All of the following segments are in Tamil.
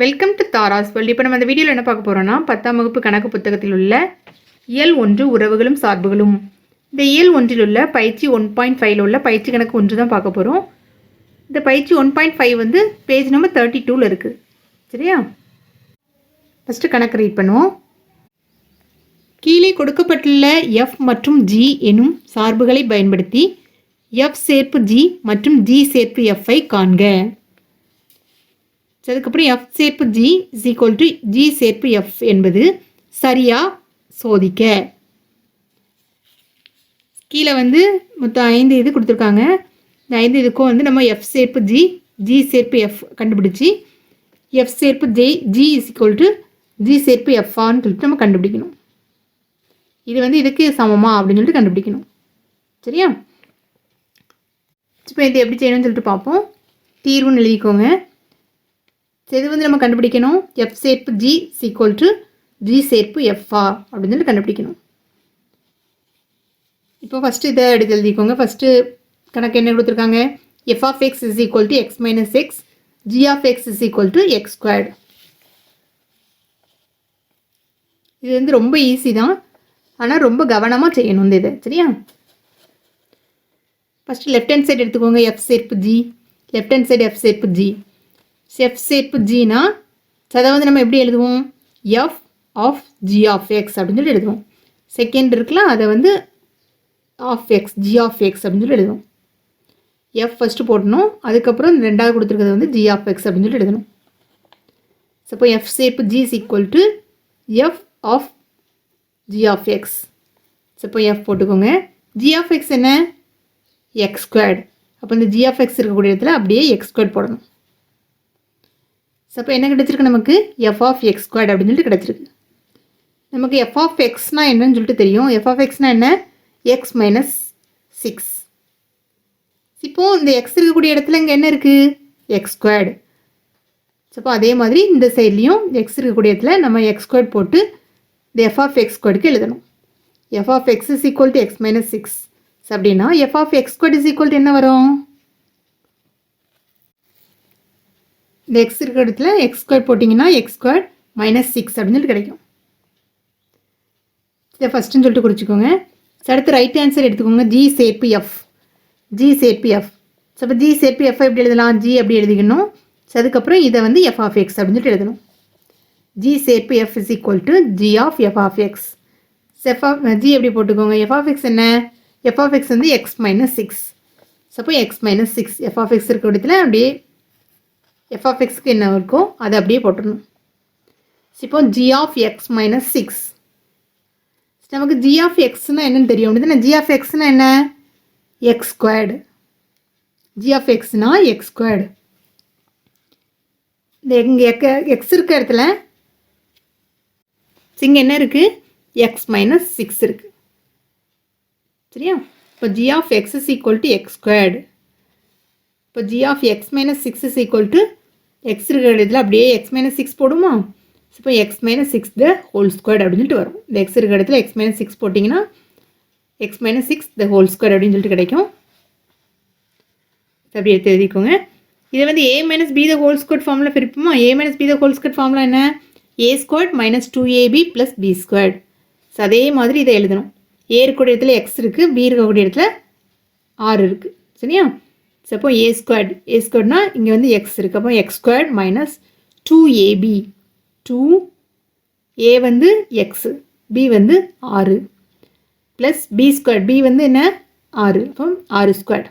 வெல்கம் டு தாராஸ் வேல்டு இப்போ நம்ம இந்த வீடியோவில் என்ன பார்க்க போகிறோம்னா பத்தாம் வகுப்பு கணக்கு புத்தகத்தில் உள்ள இயல் ஒன்று உறவுகளும் சார்புகளும். இந்த இயல் ஒன்றில் உள்ள பயிற்சி ஒன் பாயிண்ட் ஃபைவ்ல உள்ள பயிற்சி கணக்கு ஒன்று தான் பார்க்க போகிறோம் இந்த பயிற்சி ஒன் பாயிண்ட் ஃபைவ் வந்து பேஜ் நம்பர் தேர்ட்டி டூவில் இருக்குது சரியா? ஃபஸ்ட்டு கணக்கு ரீட் பண்ணுவோம். கீழே கொடுக்கப்பட்டுள்ள எஃப் மற்றும் ஜி எனும் சார்புகளை பயன்படுத்தி எஃப் சேர்ப்பு ஜி மற்றும் ஜி சேர்ப்பு எஃப்ஐ காண்க. ஸோ அதுக்கப்புறம் எஃப் சேர்ப்பு G is equal to G சேர்ப்பு எஃப் என்பது சரியா சோதிக்க. கீழே வந்து மொத்தம் ஐந்து இது கொடுத்துருக்காங்க. இந்த ஐந்து இதுக்கும் வந்து நம்ம எஃப் சேர்ப்பு ஜி ஜி சேர்ப்பு எஃப் கண்டுபிடிச்சி எஃப் சேர்ப்பு G G is equal to G சேர்ப்பு எஃப்ஆன்னு சொல்லிட்டு நம்ம கண்டுபிடிக்கணும். இது வந்து இதுக்கு சமமா அப்படின்னு சொல்லிட்டு கண்டுபிடிக்கணும். சரியா? இப்போ இது எப்படி செய்யணும்னு சொல்லிட்டு பார்ப்போம். தீர்வுன்னு எழுதிக்கோங்க. இது வந்து நம்ம கண்டுபிடிக்கணும். எஃப் சேர்ப்பு ஜி சீக்வல் டு ஜி சேர்ப்பு எஃப்ஆ அப்படின்னு சொல்லி கண்டுபிடிக்கணும். இப்போ ஃபஸ்ட்டு இதை எடுத்து எழுதிக்கோங்க. ஃபஸ்ட்டு கணக்கு என்ன கொடுத்துருக்காங்க? F of X is equal to X minus X G of X is equal to X squared இது வந்து ரொம்ப ஈஸி தான். ஆனால் ரொம்ப கவனமாக செய்யணும் இந்த இதை. சரியா? ஃபஸ்ட்டு லெஃப்ட் ஹேண்ட் சைடு எடுத்துக்கோங்க. எஃப் சேர்ப்பு G left hand side F சேர்ப்பு ஜி எஃப் சேர்ப்பு ஜினா அதை வந்து நம்ம எப்படி எழுதுவோம்? F of G of X அப்படின்னு சொல்லி எழுதுவோம். செகண்ட் இருக்குல்ல அதை வந்து of X G of X அப்படின்னு சொல்லி எழுதுவோம். எஃப் ஃபஸ்ட்டு போடணும் அதுக்கப்புறம் இந்த ரெண்டாவது கொடுத்துருக்கிறது வந்து ஜி ஆஃப் எக்ஸ் அப்படின்னு சொல்லி எழுதணும். சப்போ F shape G is equal to F of G of X suppose F போட்டுக்கோங்க. ஜி ஆஃப் எக்ஸ் என்ன? எக்ஸ் ஸ்கொயர்டு அப்போ இந்த ஜி ஆஃப் எக்ஸ் இருக்கக்கூடிய இடத்துல அப்படியே எக்ஸ் ஸ்கொயர்ட் போடணும். ஸோ அப்போ என்ன கிடச்சிருக்கு நமக்கு? எஃப் ஆஃப் எக்ஸ் ஸ்கொயர்ட் அப்படின்னு சொல்லிட்டு கிடச்சிருக்கு. நமக்கு எஃப் ஆஃப் எக்ஸ்னால் என்னன்னு சொல்லிட்டு தெரியும். எஃப் ஆஃப் எக்ஸ்னால் என்ன? எக்ஸ் மைனஸ் சிக்ஸ் இப்போது இந்த எக்ஸ் இருக்கக்கூடிய இடத்துல இங்கே என்ன இருக்குது எக்ஸ் ஸ்கொயர்டு ஸோ அப்போ அதே மாதிரி இந்த சைட்லேயும் எக்ஸ் இருக்கக்கூடிய இடத்துல நம்ம எக்ஸ் ஸ்கொயர்ட் போட்டு இந்த எஃப் ஆஃப் எக்ஸ் ஸ்கொயர்டுக்கு எழுதணும். F of X is equal to X minus six அப்படின்னா F of X squared is equal to என்ன வரும்? இந்த எக்ஸ் இருக்கிற இடத்துல எக்ஸ் ஸ்கொயர் போட்டிங்கன்னா எக்ஸ் ஸ்கொயர் மைனஸ் சிக்ஸ் அப்படின்னு சொல்லிட்டு கிடைக்கும். இதை ஃபஸ்ட்டுன்னு சொல்லிட்டு குறிச்சிக்கோங்க. அடுத்து ரைட் ஆன்சர் எடுத்துக்கோங்க. ஜி சேர்ப்பு எஃப் ஜி சேர்ப்பு எஃப் ஸோ இப்போ ஜி சேர்ப்பு எஃப் எப்படி எழுதலாம்? ஜி அப்படி எழுதிக்கணும்? ஸோ அதுக்கப்புறம் இதை வந்து எஃப் ஆஃப் எக்ஸ் அப்படின்னு சொல்லிட்டு எழுதணும். ஜி சேர்ப்பு F is equal to G of F of X F of G எப்படி போட்டுக்கோங்க? எஃப் ஆஃப் எக்ஸ் என்ன? எஃப் ஆஃப் எக்ஸ் வந்து X minus six suppose X minus six F of X இருக்க இடத்துல அப்படியே எஃப் ஆஃப் எக்ஸ்க்கு என்ன இருக்கோ அதை அப்படியே போட்டுடணும். இப்போ G of X minus six நமக்கு ஜி ஆஃப் எக்ஸ்னால் என்னன்னு தெரியும் அப்படின்னா ஜி ஆஃப் எக்ஸ்னால் என்ன? எக்ஸ் ஸ்கொயர்டு ஜி ஆஃப் எக்ஸ்னா எக்ஸ் ஸ்கொயர்டு இந்த இங்கே எக்க எக்ஸ் இருக்க இடத்துல இங்கே என்ன இருக்குது எக்ஸ் மைனஸ் சிக்ஸ் இருக்குது சரியா? இப்போ G of X is equal to X squared இப்போ G of X minus six is equal to X இருக்கிற இடத்துல அப்படியே எக்ஸ் மைனஸ் சிக்ஸ் போடுமா? இப்போ X minus six the whole square அப்படின்னு சொல்லிட்டு வரும். இந்த எக்ஸ் இருக்கிற இடத்துல எக்ஸ் மைனஸ் சிக்ஸ் போட்டிங்கன்னா X minus six the whole square அப்படின்னு சொல்லிட்டு கிடைக்கும். அப்படி எடுத்து எழுதிக்கோங்க. இதை வந்து A minus B the whole square ஃபார்மில் பிரிப்போமா? A minus B the whole square ஃபார்மில் என்ன? A squared minus two AB plus B squared so அதே மாதிரி இதை எழுதணும். ஏ இருக்கக்கூடிய இடத்துல எக்ஸ் இருக்குது பி இருக்கக்கூடிய இடத்துல ஆறு இருக்குது சரியா? ஸோ அப்போ ஏ ஸ்கொயர்ட் ஏ ஸ்கொயர்ட்னா இங்கே வந்து எக்ஸ் இருக்குது அப்போ x squared minus two a b two a வந்து எக்ஸு பி வந்து ஆறு ப்ளஸ் பி ஸ்கொயர்ட் பி வந்து என்ன? ஆறு அப்போ ஆறு ஸ்கொயர்ட்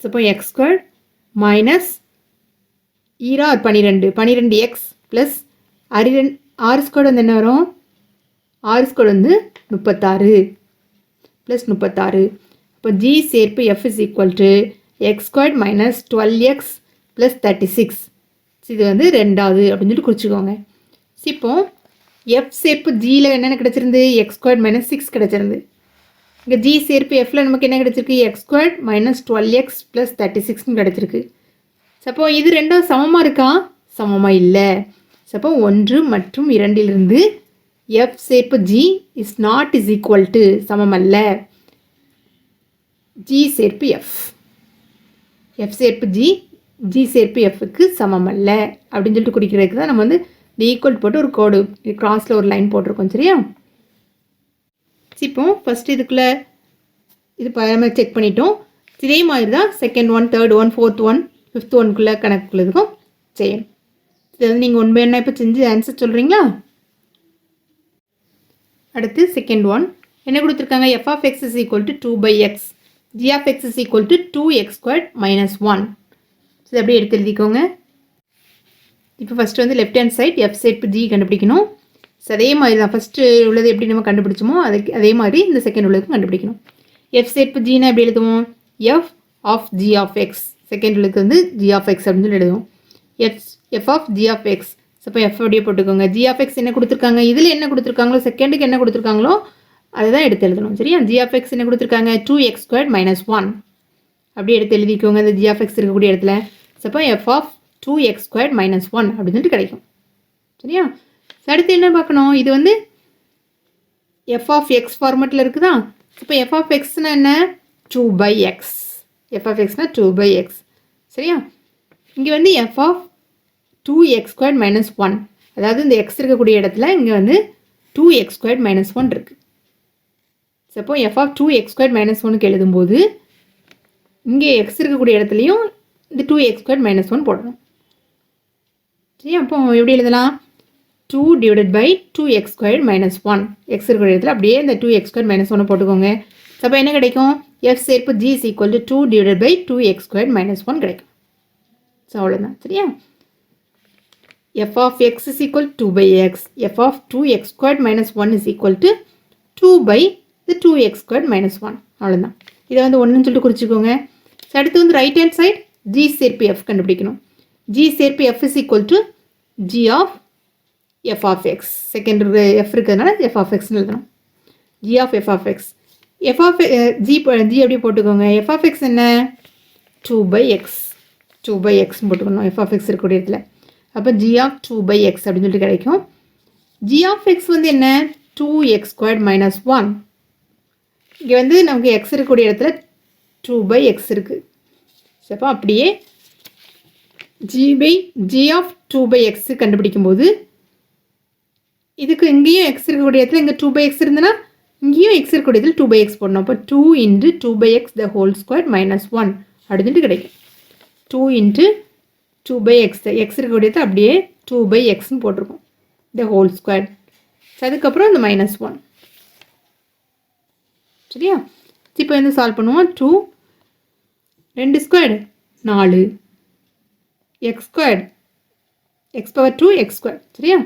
ஸோ அப்போ எக்ஸ் ஸ்கொயர்ட் மைனஸ் ஈரா பன்னிரெண்டு பன்னிரெண்டு எக்ஸ் ப்ளஸ் அரிரெண்டு ஆறு ஸ்கொயர்ட் வந்து என்ன வரும்? ஆறு ஸ்கொயர்ட் வந்து முப்பத்தாறு ப்ளஸ் முப்பத்தாறு. இப்போ ஜி சேர்ப்பு f is equal to x squared minus twelve x plus thirty six இது வந்து ரெண்டாவது அப்படின்னு சொல்லி குறிச்சிக்கோங்க. இப்போ எஃப் சேர்ப்பு ஜியில் என்னென்ன கிடச்சிருந்து எக்ஸ் ஸ்கொயர்ட் மைனஸ் சிக்ஸ் கிடச்சிருந்து இங்கே ஜி சேர்ப்பு எஃப்ல நமக்கு என்ன கிடச்சிருக்கு? X squared minus twelve x plus thirty சிக்ஸ்னு கிடச்சிருக்கு. சப்போ இது ரெண்டும் சமமாக இருக்கா? சமமாக இல்லை. சப்போ ஒன்று மற்றும் இரண்டிலிருந்து எஃப் சேர்ப்பு g is not is equal to சமம் அல்ல ஜி சேர்ப்பு எஃப் எஃப் சேர்ப்பு ஜி ஜி சேர்ப்பு எஃப்க்கு சமம் அல்ல அப்படின்னு சொல்லிட்டு குறிக்கிறதுக்கு தான் நம்ம வந்து இந்த ஈக்குவல் போட்டு ஒரு கோடு கிராஸில் ஒரு லைன் போட்டிருக்கோம் சரியா? இப்போ ஃபஸ்ட்டு இதுக்குள்ளே இது நம்ம செக் பண்ணிட்டோம். இதே மாதிரி தான் second one third one fourth one fifth ஒன்குள்ளே கணக்குள்ளதுக்கும் செய்யணும் இது வந்து நீங்கள் ஒன் பை என்ன இப்போ செஞ்சு ஆன்சர் சொல்கிறீங்களா அடுத்து செகண்ட் ஒன் என்ன கொடுத்துருக்காங்க? F of x is equal to two by x g of x is equal to two x square minus one இது அப்படியே எடுத்து எழுதிக்கோங்க. இப்போ ஃபஸ்ட்டு வந்து left hand side f side g கண்டுபிடிக்கணும். ஸோ அதே மாதிரி தான். ஃபஸ்ட்டு உள்ளது எப்படி நம்ம கண்டுபிடிச்சோமோ அதுக்கு அதே மாதிரி இந்த செகண்ட் உள்ளதுக்கும் கண்டுபிடிக்கணும். எஃப் செட் ஜினா எப்படி எழுதுவோம்? F of g of x second உள்ளதுக்கு வந்து ஜி ஆஃப் எக்ஸ் அப்படின்னு சொல்லி எழுதுவோம். F f of g of x so இப்போ எஃப் அப்படியே போட்டுக்கோங்க. ஜி ஆஃப் எக்ஸ் என்ன கொடுத்துருக்காங்க? இதில் என்ன கொடுத்துருக்காங்களோ செகண்டுக்கு என்ன கொடுத்துருக்காங்களோ அதை தான் எடுத்து எழுதணும். சரியா? ஜி ஆஃப் எக்ஸ் என்ன கொடுத்துருக்காங்க? Two x squared minus one அப்படியே எடுத்து எழுதிக்கோங்க இந்த ஜி ஆஃப் எக்ஸ் இருக்கக்கூடிய இடத்துல. சப்போ f of two x squared minus one அப்படின்னு சொல்லிட்டு கிடைக்கும். சரியா? அடுத்து என்ன பார்க்கணும்? இது வந்து எஃப் ஆஃப் எக்ஸ் ஃபார்மெட்டில் இருக்குதா? இப்போ எஃப் ஆஃப் எக்ஸ்னா என்ன? Two by x f of எக்ஸ்னா two by X சரியா? இங்கே வந்து f of two x squared minus one அதாவது இந்த எக்ஸ் இருக்கக்கூடிய இடத்துல இங்கே வந்து two x squared minus one இருக்குது சப்போ f of two x square minus ஒனுக்கு எழுதும்போது இங்கே எக்ஸ் இருக்கக்கூடிய இடத்துலையும் இந்த two x square minus one போடணும். சரி அப்போ எப்படி எழுதலாம்? Two divided by two x square minus one x இருக்கிற இடத்துல அப்படியே இந்த டூ எக்ஸ் ஸ்கொயர் மைனஸ் ஒன்று போட்டுக்கோங்க. சப்போ அப்போ என்ன கிடைக்கும்? எஃப் சேர்ப்பு g is equal to two divided by two x square minus one கிடைக்கும். ஸோ அவ்வளோதான் சரியா? F of x is equal two by x f of two x square minus one is equal to two by இது two x square minus one அவ்வளோதான் இதை வந்து ஒன்றுன்னு சொல்லிட்டு குறிச்சிக்கோங்க. அடுத்து வந்து ரைட் ஹேண்ட் சைட் ஜி சேர்ப்பு எஃப் கண்டுபிடிக்கணும். ஜி சேர்ப்பு f is equal to g of f of x second f இருக்கிறதுனால எஃப் ஆஃப் எக்ஸ்னு எழுதணும். G of f of x f of g g அப்படியே போட்டுக்கோங்க? எஃப் ஆஃப் எக்ஸ் என்ன? Two by x two by எக்ஸ்னு போட்டுக்கணும். எஃப் ஆஃப் எக்ஸ் இருக்கக்கூடிய இடத்துல. அப்போ g of two by x அப்படின்னு சொல்லிட்டு கிடைக்கும். ஜி ஆஃப் எக்ஸ் வந்து என்ன? Two x square minus one இங்கே வந்து நமக்கு எக்ஸ் இருக்கக்கூடிய இடத்துல டூ பை எக்ஸ் இருக்குது ஸோ அப்போ அப்படியே g by g of two by x கண்டுபிடிக்கும் போது இதுக்கு இங்கேயும் எக்ஸ் இருக்கக்கூடிய இடத்துல இங்கே டூ பை எக்ஸ் இருந்ததுன்னா இங்கேயும் எக்ஸ் இருக்கக்கூடிய இடத்துல டூ பை எக்ஸ் போடணும். அப்போ two into two by x the whole square minus one அப்படின்ட்டு கிடைக்கும். Two into two by x x இருக்கக்கூடிய இடத்துல அப்படியே டூ பை எக்ஸ்னு போட்டிருக்கோம். த ஹோல் ஸ்கொயர் அதுக்கப்புறம் இந்த மைனஸ் ஒன் சரியா? இப்போ வந்து சால்வ் பண்ணுவோம்? டூ ரெண்டு ஸ்கொயர் நாலு x square x power two x square சரியா?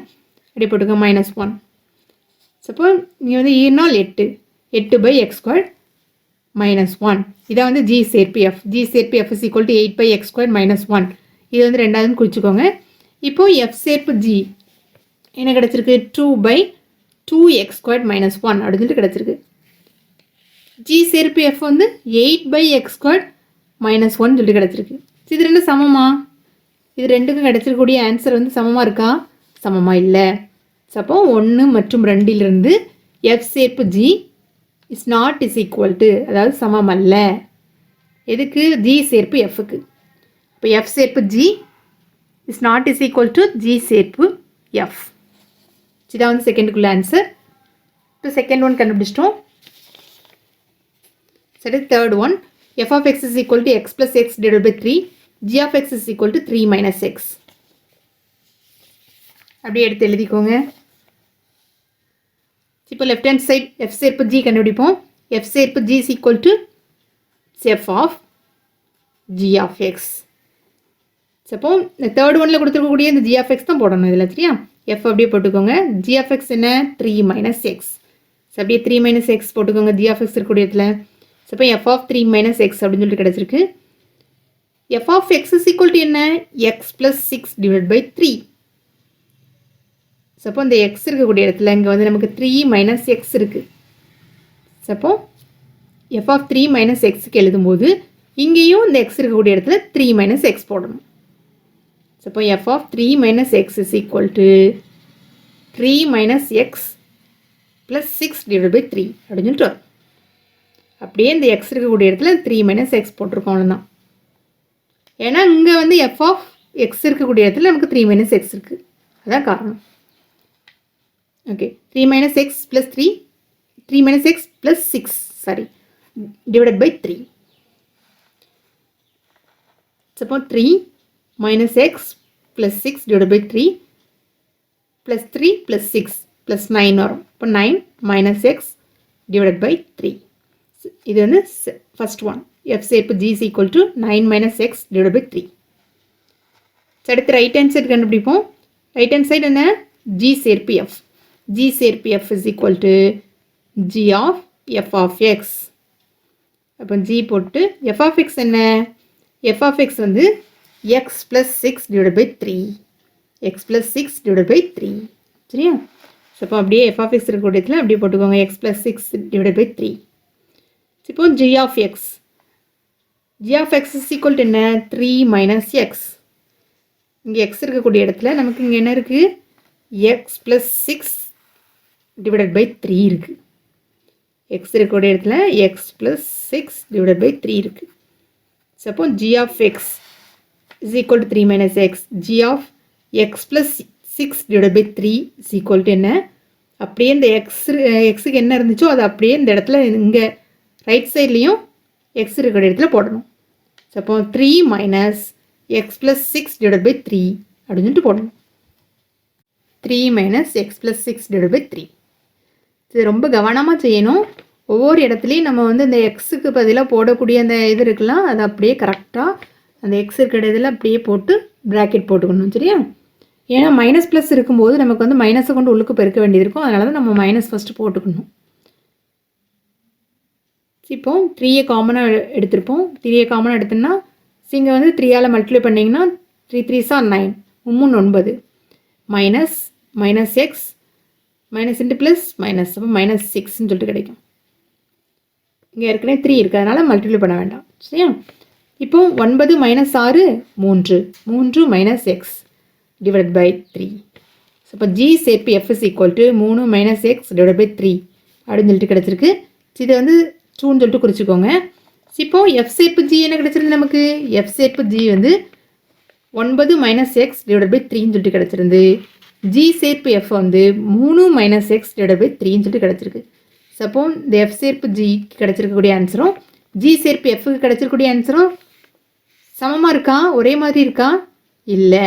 அப்படி போட்டுக்க மைனஸ் ஒன் சப்போ நீங்கள் வந்து ஈர்னால் எட்டு எட்டு by X square minus one இதை வந்து ஜி சேர்பி F G சேர்பி F is equal to eight by X square minus one இது வந்து ரெண்டாவது குறிச்சிக்கோங்க. இப்போது எஃப் சேர்ப்பு ஜி என்ன கிடச்சிருக்கு? Two by two x square minus one அப்படின்ட்டு கிடச்சிருக்கு. ஜி சேர்ப்பு எஃப் வந்து eight by x square minus one சொல்லி கிடச்சிருக்கு. இது ரெண்டும் சமமா? இது ரெண்டுக்கும் கிடச்சிருக்கக்கூடிய ஆன்சர் வந்து சமமாக இருக்கா? சமமாக இல்லை. அப்போ ஒன்று மற்றும் ரெண்டிலிருந்து எஃப் சேர்ப்பு g is not is equal to அதாவது சமம் அல்ல. எதுக்கு? ஜி சேர்ப்பு எஃப்க்கு இப்போ எஃப் சேர்ப்பு g is not is equal to g சேர்ப்பு எஃப் இதான் வந்து செகண்டுக்குள்ள ஆன்சர் இப்போ செகண்ட் ஒன் கண்டுபிடிச்சிட்டோம். சரி third one f of x is equal to x plus x divide by three g of x is equal to three minus x அப்படியே எடுத்து எழுதிக்கோங்க. இப்போ லெஃப்ட் ஹேண்ட் சைட் எஃப் சேர்ப்பு ஜி கண்டுபிடிப்போம். எஃப் சேர்ப்பு g is equal to f of g of x அப்போ இந்த தேர்ட் ஒன்ல கொடுத்துருக்கக்கூடிய இந்த ஜி ஆஃப் எக்ஸ் தான் போடணும் இதில் சரியா? எஃப் அப்படியே போட்டுக்கோங்க. ஜி ஆஃப் எக்ஸ் என்ன? த்ரீ மைனஸ் எக்ஸ் அப்படியே த்ரீ மைனஸ் எக்ஸ் போட்டுக்கோங்க. ஜி ஆஃப் எக்ஸ் இருக்கக்கூடிய இடத்துல. இப்போ f of three minus x அப்படின்னு சொல்லிட்டு கிடச்சிருக்கு. F of x is equal to என்ன? X plus six divide by three சப்போ இந்த எக்ஸ் இருக்கக்கூடிய இடத்துல இங்கே வந்து நமக்கு த்ரீ மைனஸ் எக்ஸ் இருக்குது suppose f of three minus எக்ஸுக்கு எழுதும்போது இங்கேயும் இந்த எக்ஸ் இருக்கக்கூடிய இடத்துல த்ரீ மைனஸ் எக்ஸ் போடணும். சப்போ f of three minus x is equal to three minus x plus six divide by three அப்படின்னு சொல்லிட்டு வரும். அப்படியே இந்த எக்ஸ் இருக்கக்கூடிய இடத்துல த்ரீ மைனஸ் எக்ஸ் போட்டிருக்கோம் அவ்வளோதான் ஏன்னா இங்கே வந்து எஃப் ஆஃப் எக்ஸ் இருக்கக்கூடிய இடத்துல நமக்கு த்ரீ மைனஸ் எக்ஸ் இருக்குது அதான் காரணம். Okay three minus x plus three three minus x plus six sorry divided by three சப்போ three minus x plus six divide by three plus three plus six plus nine வரும். இப்போ nine minus x divide by three இது வந்து ஃபர்ஸ்ட் ஒன் எஃப் சேர்ப்பு g is equal to nine minus x divide by three அடுத்து ரைட் ஹேண்ட் சைடு கண்டுபிடிப்போம். ரைட் ஹேண்ட் சைடு என்ன? ஜி சேர்ப்பு எஃப் ஜி சேர்ப்பு f is equal to g of f of x அப்போ ஜி போட்டு எஃப் ஆஃப் எக்ஸ் என்ன? எஃப் ஆஃப் எக்ஸ் வந்து x plus six divide by three x plus six divide by three சரியா? ஸோ அப்போ அப்படியே எஃப் ஆஃப் எக்ஸ் இருக்கக்கூடியத்தில் அப்படியே போட்டுக்கோங்க. X plus six divide by three இப்போ g of x g of x is equal to என்ன? த்ரீ மைனஸ் எக்ஸ் இங்கே எக்ஸ் இருக்கக்கூடிய இடத்துல நமக்கு இங்கே என்ன இருக்குது x plus six divided by three இருக்குது எக்ஸ் இருக்கக்கூடிய இடத்துல x plus six divided by three இருக்குது சப்போ g of x is equal to three minus x g of x plus six divide by three is equal to என்ன? அப்படியே இந்த எக்ஸ் எக்ஸுக்கு என்ன இருந்துச்சோ அது அப்படியே இந்த இடத்துல இங்கே ரைட் சைட்லேயும் எக்ஸ் இருக்கிற இடத்துல போடணும். சப்போ three minus x plus six divide by three அப்படின்னு சொல்லிட்டு போடணும். Three minus x plus six divide by three இது ரொம்ப கவனமாக செய்யணும். ஒவ்வொரு இடத்துலையும் நம்ம வந்து இந்த எக்ஸுக்கு பதிலாக போடக்கூடிய அந்த இது இருக்கலாம் அதை அப்படியே கரெக்டாக அந்த எக்ஸ் இருக்கிற இதில் அப்படியே போட்டு ப்ராக்கெட் போட்டுக்கணும் சரியா? ஏன்னா மைனஸ் ப்ளஸ் இருக்கும்போது நமக்கு வந்து மைனஸை கொண்டு உள்ளுக்கு பெருக்க வேண்டியது இருக்கும். அதனால தான் நம்ம மைனஸ் ஃபஸ்ட்டு போட்டுக்கணும். இப்போ த்ரீயை காமனாக எடுத்திருப்போம். த்ரீயை காமனாக எடுத்தோம்னா இங்கே வந்து த்ரீயால் மல்டிப்ளை பண்ணிங்கன்னா த்ரீ த்ரீ சார் நைன் மூணு ஒன்பது. Minus minus x minus into plus minus அப்போ மைனஸ் சிக்ஸ்ன்னு சொல்லிட்டு கிடைக்கும். இங்கே ஏற்கனவே த்ரீ இருக்குது அதனால் மல்டிப்ளை பண்ண வேண்டாம். சரியா? இப்போ ஒன்பது மைனஸ் ஆறு மூன்று. மூன்று minus x divide by three so இப்போ ஜி சேர்ப்பு எஃப் இஸ் ஈக்குவல் டு மூணு minus x divide by three அப்படின்னு சொல்லிட்டு கிடச்சிருக்கு. இதை வந்து டூன்னு சொல்லிட்டு குறிச்சிக்கோங்க. இப்போ எஃப் சேர்ப்பு ஜி என்ன கிடச்சிருந்து நமக்கு? எஃப் சேர்ப்பு ஜி வந்து ஒன்பது மைனஸ் எக்ஸ் டிவைட் பை த்ரீன்னு சொல்லிட்டு கிடச்சிருந்து ஜி சேர்ப்பு எஃப் வந்து மூணு மைனஸ் எக்ஸ் டிவைட் பை த்ரீன்னு சொல்லிட்டு கிடச்சிருக்கு. சப்போ இந்த எஃப் சேர்ப்பு ஜி கிடச்சிருக்கக்கூடிய ஆன்சரும் ஜி சேர்ப்பு எஃப்க்கு கிடச்சிருக்கக்கூடிய ஆன்சரும் சமமாக இருக்கா? ஒரே மாதிரி இருக்கா? இல்லை.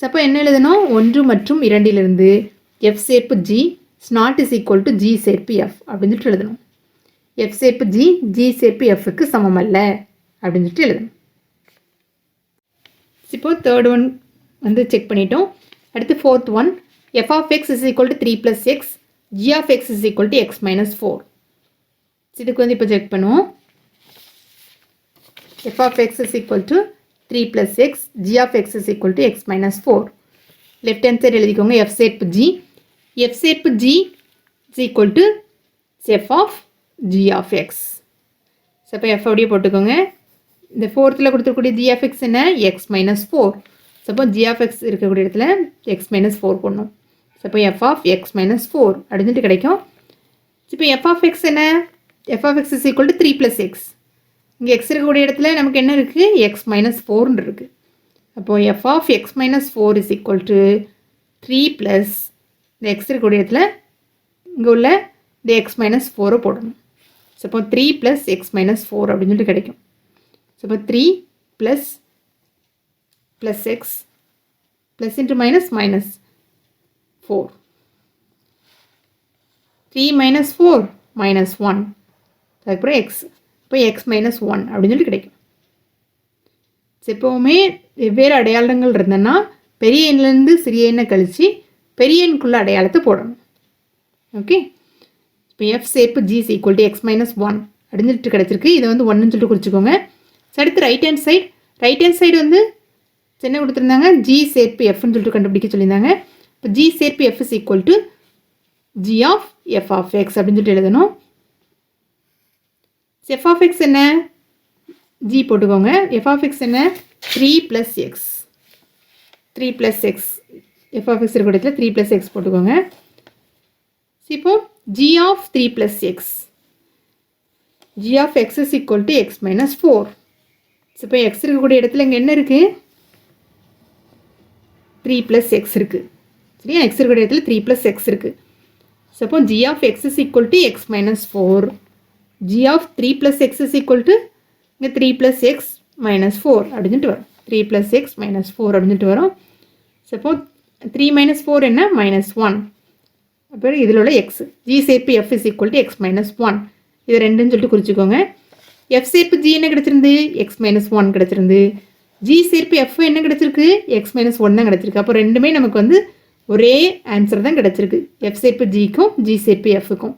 சப்போ என்ன எழுதணும்? ஒன்று மற்றும் இரண்டிலிருந்து எஃப் சேர்ப்பு g is not is equal to g சேர்ப்பு எஃப் அப்படின்னு சொல்லிட்டு எழுதணும். எஃப் சேப்பு ஜி ஜி சேப்பு எஃப்க்கு சமம் அல்ல அப்படின்னு சொல்லிட்டு எழுதணும். இப்போ தேர்ட் ஒன் வந்து செக் பண்ணிட்டோம். அடுத்து fourth one F of X is equal to three plus X G of X is equal to X minus four இதுக்கு வந்து இப்போ செக் பண்ணுவோம். F of X is equal to three plus X G of X is equal to X minus four left hand side எழுதிக்கோங்க எஃப் சேர்ப்பு ஜி எஃப் சேர்ப்பு G is equal to F of G of X so இப்போ எஃப் அப்படியே போட்டுக்கோங்க. இந்த ஃபோர்த்தில் கொடுத்துருக்கூடிய ஜி ஆஃப் எக்ஸ் என்ன? எக்ஸ் மைனஸ் ஃபோர் சப்போ ஜி ஆஃப் எக்ஸ் இருக்கக்கூடிய இடத்துல எக்ஸ் மைனஸ் ஃபோர் போடணும். சப்போ f of x minus four அப்படின்ட்டு கிடைக்கும். இப்போ எஃப் ஆஃப் எக்ஸ் என்ன? F of x is equal to three plus x இங்கே எக்ஸ் இருக்கக்கூடிய இடத்துல நமக்கு என்ன இருக்குது எக்ஸ் மைனஸ் ஃபோர்னு இருக்குது அப்போது f of x minus four is equal to three plus இந்த எக்ஸ் இருக்கக்கூடிய இடத்துல இங்கே உள்ள இந்த எக்ஸ் மைனஸ் ஃபோரை போடணும். ஸோ இப்போ three plus x minus four அப்படின்னு சொல்லிட்டு கிடைக்கும். ஸோ இப்போ three plus plus x plus into minus minus four three minus four minus one அதுக்கப்புறம் எக்ஸ் இப்போ எக்ஸ் மைனஸ் ஒன் அப்படின்னு சொல்லி கிடைக்கும். எப்போவுமே வெவ்வேறு அடையாளங்கள் இருந்தேன்னா பெரிய எண்ணிலேருந்து சிறிய எண்ணை கழித்து பெரிய எண்ணுக்குள்ள அடையாளத்தை போடணும். ஓகே இப்போ எஃப் சேப்பு g equal to x minus one அப்படின்னு சொல்லிட்டு கிடச்சிருக்கு. இதை வந்து ஒன்றுன்னு சொல்லிட்டு குறிச்சிக்கோங்க. அடுத்து right hand side right hand side வந்து என்ன கொடுத்துருந்தாங்க? ஜி சேர்ப்பு எஃப்னு சொல்லிட்டு கண்டுபிடிக்க சொல்லியிருந்தாங்க. இப்போ ஜி சேர்ப்பு f is equal to g of f of x அப்படின்னு சொல்லிட்டு எழுதணும். எஃப் ஆஃப் எக்ஸ் என்ன? ஜி போட்டுக்கோங்க. எஃப் ஆஃப் எக்ஸ் என்ன? Three plus x three plus x f of x இருக்கிற இடத்துல த்ரீ ப்ளஸ் எக்ஸ் போட்டுக்கோங்க. இப்போ g of three plus x g of x is equal to x minus four இப்போ எக்ஸ் இருக்கக்கூடிய இடத்துல இங்கே என்ன இருக்குது த்ரீ ப்ளஸ் எக்ஸ் இருக்குது சரியா? எக்ஸ் இருக்கக்கூடிய இடத்துல த்ரீ ப்ளஸ் எக்ஸ் இருக்குது ஸோ அப்போ g of x is equal to x minus four g of three plus x is equal to இங்கே three plus x minus four அப்படின்ட்டு வரும். Three plus x minus four அப்படின்ட்டு வரும். ஸோ அப்போ த்ரீ மைனஸ் ஃபோர் என்ன? மைனஸ் ஒன் அப்புறம் இதில் உள்ள எக்ஸ் ஜி சேர்ப்பு f is equal to x minus one இது ரெண்டுன்னு சொல்லிட்டு குறிச்சிக்கோங்க. எஃப் சேர்ப்பு ஜி என்ன கிடச்சிருந்து? எக்ஸ் மைனஸ் ஒன் கிடச்சிருந்து. ஜி சேர்ப்பு எஃப் என்ன கிடச்சிருக்கு? எக்ஸ் மைனஸ் ஒன் தான் கிடச்சிருக்கு. அப்போ ரெண்டுமே நமக்கு வந்து ஒரே ஆன்சர் தான் கிடச்சிருக்கு. எஃப் சேர்ப்பு ஜிக்கும் ஜி சேர்ப்பு எஃப்க்கும்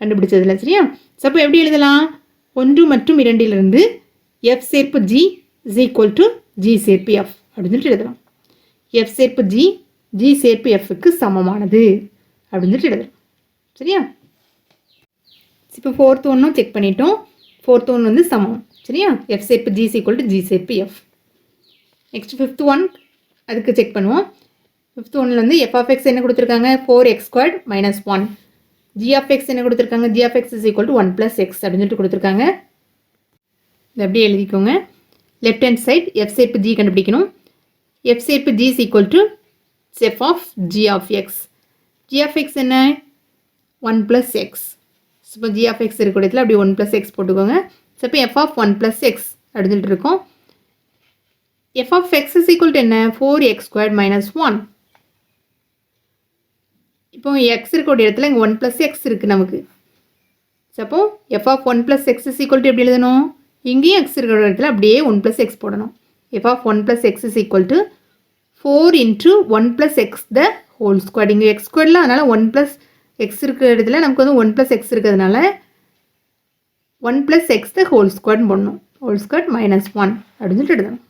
கண்டுபிடிச்சதில்ல சரியா? ஸோ அப்போ எப்படி எழுதலாம்? ஒன்று மற்றும் இரண்டிலிருந்து எஃப் சேர்ப்பு g is equal to g சேர்ப்பு எஃப் அப்படின்னு சொல்லிட்டு எழுதலாம். எஃப் சேர்ப்பு ஜி ஜி சேர்ப்பு எஃப்க்கு சமமானது. அப்படின்னு சொல்லிட்டு எழுதுறோம் சரியா? இப்போ ஃபோர்த் ஒன்றும் செக் பண்ணிட்டோம். ஃபோர்த் ஒன் வந்து சமம். சரியா? எஃப் சேப்பு ஜி ஈக்குவல் டு ஜி சேப்பு எஃப் நெக்ஸ்ட் ஃபிஃப்த் ஒன் அதுக்கு செக் பண்ணுவோம். ஃபிஃப்த் ஒன்ல வந்து எஃப் ஆஃப் எக்ஸ் என்ன கொடுத்துருக்காங்க? Four x squared minus one g of x என்ன கொடுத்துருக்காங்க? G of x is equal to one plus x அப்படின்னு சொல்லிட்டு கொடுத்துருக்காங்க. இது அப்படியே எழுதிக்கோங்க. லெஃப்ட் ஹேண்ட் சைட் எஃப் சேப்பு ஜி கண்டுபிடிக்கணும். எஃப் சேப்பு g is equal to f of g of x g f x என்ன? ஒன் ப்ளஸ் எக்ஸ் இப்போ ஜிஎஃப்எக்ஸ் ஆஃப் இடத்துல அப்படி ஒன் ப்ளஸ் எக்ஸ் போட்டுக்கோங்க. ஸோ இப்போ f of one plus x அப்படின்னு சொல்லிட்டு இருக்கோம். F of x is equal என்ன? Four squared minus minus one இப்போ எக்ஸ் இருக்கக்கூடிய இடத்துல இங்கே ஒன் ப்ளஸ் எக்ஸ் இருக்குது நமக்கு. ஸோ அப்போ f of one plus x is equal to எப்படி எழுதணும்? இங்கேயும் எக்ஸ் இருக்கிற இடத்துல அப்படியே ஒன் ப்ளஸ் எக்ஸ் போடணும். F of one plus x is equal to four into one plus x the whole square இங்கே எக்ஸ் ஸ்கொயரில் அதனால் ஒன் ப்ளஸ் எக்ஸ் இருக்கிற இடத்துல நமக்கு வந்து ஒன் ப்ளஸ் எக்ஸ் இருக்கிறதுனால one plus x the whole ஸ்கொயர்னு போடணும். ஹோல் ஸ்கொயர் மைனஸ் ஒன் அப்படின்னு சொல்லிட்டு எழுதணும்.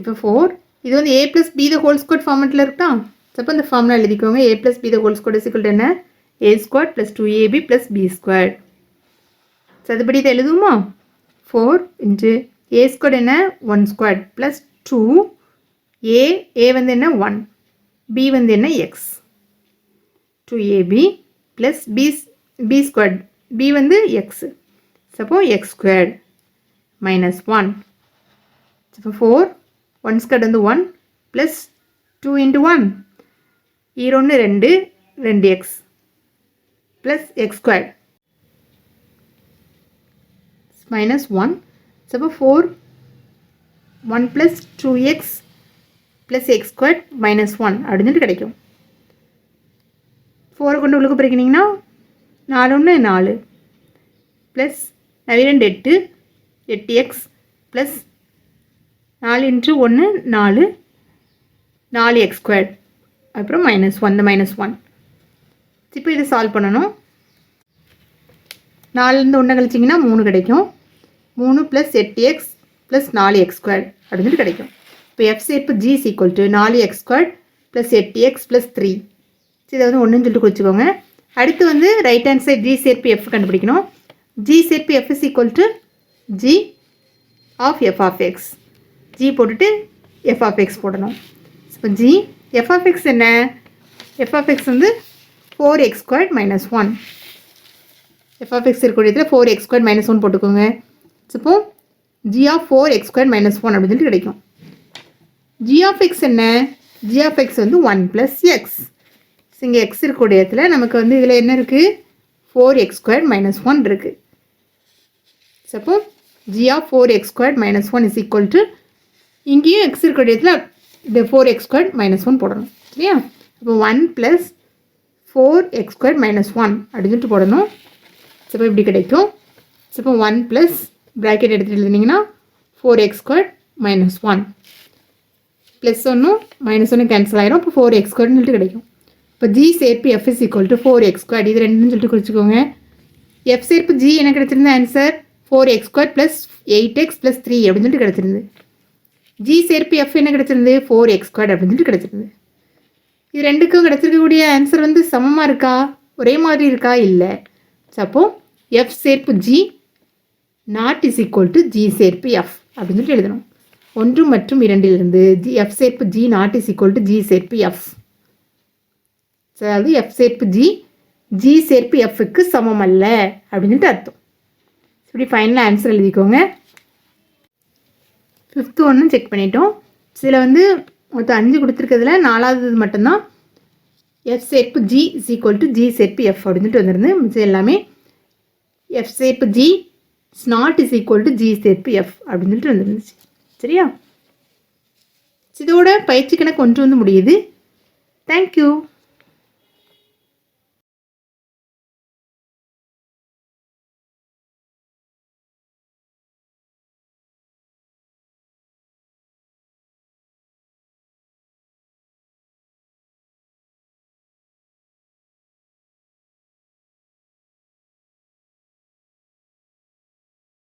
இப்போ ஃபோர் இது வந்து a plus b the whole square ஃபார்மெட்டில் இருக்கா? அப்போ இந்த ஃபார்ம்லாம் எழுதிக்கோங்க. A plus b the whole square is equal என்ன? A square plus two a b plus b square சதுபடி இதை எழுதுவோமா? ஃபோர் இன்ட்டு ஏ ஸ்கொயர் என்ன? One square plus two a a வந்து என்ன? ஒன் பி வந்து என்ன? X two a b plus b b square b வந்து எக்ஸ் சப்போ எக்ஸ் ஸ்கொயர்ட் மைனஸ் ஒன் சப்போ ஃபோர் ஒன் ஸ்கொயர் வந்து one plus two into one ஈரொன்று ரெண்டு ரெண்டு x plus x squared minus one சப்போ four one plus two x plus x square minus one அப்படின்னு சொல்லிட்டு கிடைக்கும். ஃபோரை கொண்டு உள்ளுக்கு பிரிக்கினீங்கன்னா நாலு ஒன்று நாலு. ப்ளஸ் ரெண்டு எட்டு எட்டு எக்ஸ் ப்ளஸ் நாலு இன்ட்டு ஒன்று நாலு நாலு எக்ஸ் ஸ்கொயர் அப்புறம் மைனஸ் ஒன் மைனஸ் ஒன் இப்போ இதை சால்வ் பண்ணணும். நாலுலேருந்து ஒன்று கழிச்சிங்கன்னா மூணு கிடைக்கும். மூணு ப்ளஸ் எட்டு எக்ஸ் ப்ளஸ் நாலு எக்ஸ் ஸ்கொயர் அப்படின்னு கிடைக்கும். இப்போ எஃப் சேர்ப்பு ஜி ஈக்குவல் டு நாலு எக்ஸ் ஸ்கொயர்ட் ப்ளஸ் எட்டு எக்ஸ் ப்ளஸ் த்ரீ இதை வந்து ஒன்றுன்னு சொல்லிட்டு குறிச்சிக்கோங்க அடுத்து வந்து ரைட் ஹேண்ட் சைட் ஜி சேர்ப்பு எஃப் கண்டுபிடிக்கணும். ஜி சேர்ப்பு f is equal to g of f of x g போட்டுட்டு எஃப் ஆஃப் எக்ஸ் போடணும். இப்போ ஜி எஃப் ஆஃப் எக்ஸ் என்ன? எஃப் ஆஃப் எக்ஸ் வந்து four x squared minus one f of x இருக்கக்கூடிய இடத்துல four x square minus one போட்டுக்கோங்க. இப்போ g of four x square minus one அப்படின்னு சொல்லிட்டு கிடைக்கும். ஜி என்ன? ஜி வந்து ஒன் ப்ளஸ் எக்ஸ் இங்கே எக்ஸ் இருக்கக்கூடிய இடத்துல நமக்கு வந்து இதில் என்ன இருக்குது four x square minus one இருக்குது சப்போ g of four x square minus one is equal to இங்கேயும் எக்ஸ் இருக்கக்கூடிய இடத்துல இந்த four x square minus one போடணும். சரியா அப்போ one plus four x square minus one அப்படின்னு சொல்லிட்டு போடணும். சப்போ இப்படி கிடைக்கும். சப்போ ஒன் ப்ளஸ் ப்ராக்கெட் எடுத்துகிட்டு எழுதுனீங்கன்னா four x square minus one plus ஒன்றும் மைனஸ் ஒன்று கேன்சல் ஆயிரும். இப்போ ஃபோர் எக்ஸ் ஸ்கொயர்னு சொல்லிட்டு கிடைக்கும். இப்போ ஜி சேர்ப்பு f is equal to four x square இது ரெண்டுன்னு சொல்லிட்டு குறிச்சிக்கோங்க. எஃப் சேர்ப்பு ஜி என்ன கிடச்சிருந்த answer four x square plus eight x plus three அப்படின்னு சொல்லிட்டு கிடச்சிருந்து ஜி சேர்ப்பு எஃப் என்ன கிடச்சிருந்து ஃபோர் எக்ஸ் ஸ்கொயர் அப்படின்னு சொல்லிட்டு கிடச்சிருந்து இது ரெண்டுக்கும் கிடச்சிருக்கக்கூடிய ஆன்சர் வந்து சமமாக இருக்கா? ஒரே மாதிரி இருக்கா? இல்லை. அப்போ எஃப் சேர்ப்பு g not is equal to g சேர்ப்பு எஃப் அப்படின்னு சொல்லிட்டு எழுதணும். ஒன்று மற்றும் இரண்டிலிருந்து ஜி எஃப் சேர்ப்பு g not is equal to g சேர்ப்பு எஃப் அதாவது எஃப் சேர்ப்பு ஜி ஜி சேர்ப்பு எஃப்க்கு சமம் அல்ல அப்படின்ட்டு அர்த்தம். இப்படி ஃபைனலாக ஆன்சர் எழுதிக்கோங்க. ஃபிஃப்த்து ஒன்றும் செக் பண்ணிட்டோம். சில வந்து மொத்தம் அஞ்சு கொடுத்துருக்கிறதுல நாலாவது மட்டும்தான். எஃப் சேர்ப்பு g is equal to g சேர்ப்பு எஃப் அப்படின்ட்டு வந்துருந்து மிச்சம் எல்லாமே எஃப் சேர்ப்பு g not is equal to g சேர்ப்பு எஃப் அப்படின்னு சொல்லிட்டு வந்துருந்துச்சு. சரியா? இதோட பயிற்சி கணக்கு ஒன்று வந்து முடியுது. தேங்க்யூ